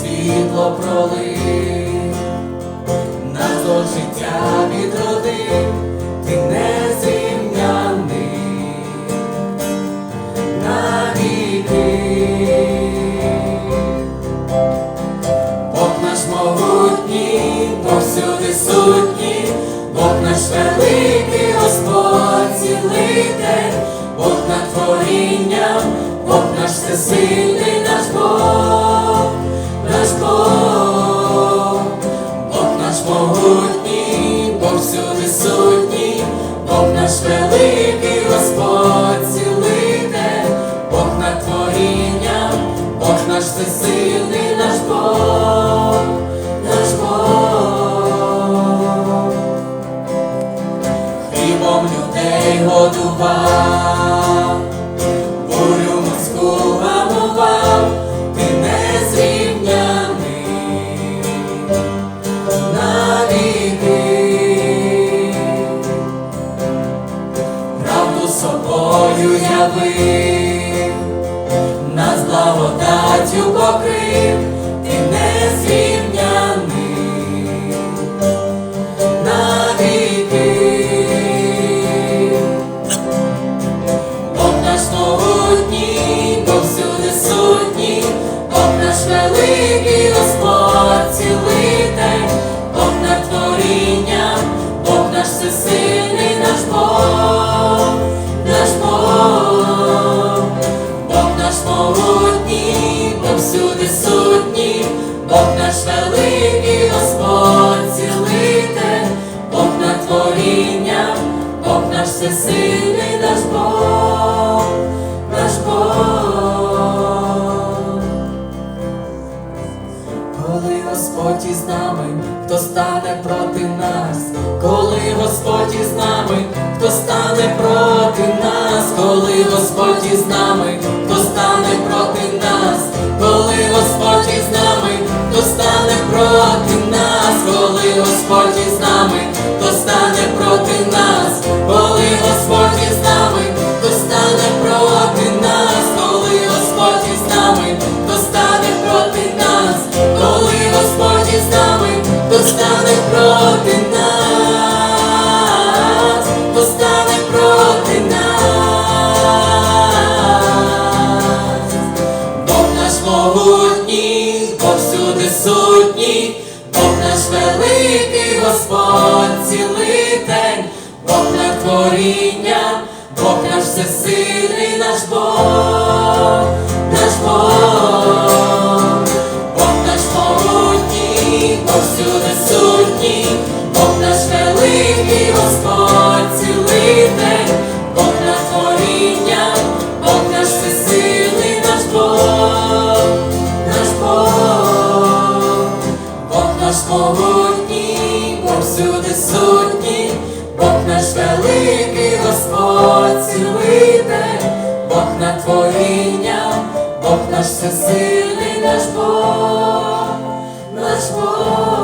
Світло пролив, назор життя відродив, ти незрівняний навіки, Бог наш могутній, повсюди сутній, Бог наш великий. Творінням, Бог наш всесильний наш Бог, собою явив, нас благодаттю покрив, ти незрівняний навіки. Бог наш могутній, повсюди сутній, Бог наш великий Господь цілитель, Бог над творінням, Бог наш всесильний наш могутній, повсюди сутній, Бог наш великий Господь цілитель, Бог над творінням, Бог наш всесильний наш Бог, наш Бог. Коли Господь із нами, хто стане проти нас, коли Господь із нами, хто стане проти нас, коли Господь із нами, нами, хто стане проти нас, коли Господь із нами, хто стане проти нас, хто стане проти нас. Бог наш могутній, повсюди сутній, Бог наш великий Господь цілитель, Бог над творінням, Бог наш всесильний наш Бог, Бог наш всюди сутній, Бог наш великий Господь цілитель, Бог на творінням, Бог наш всесильний наш Бог, наш Бог.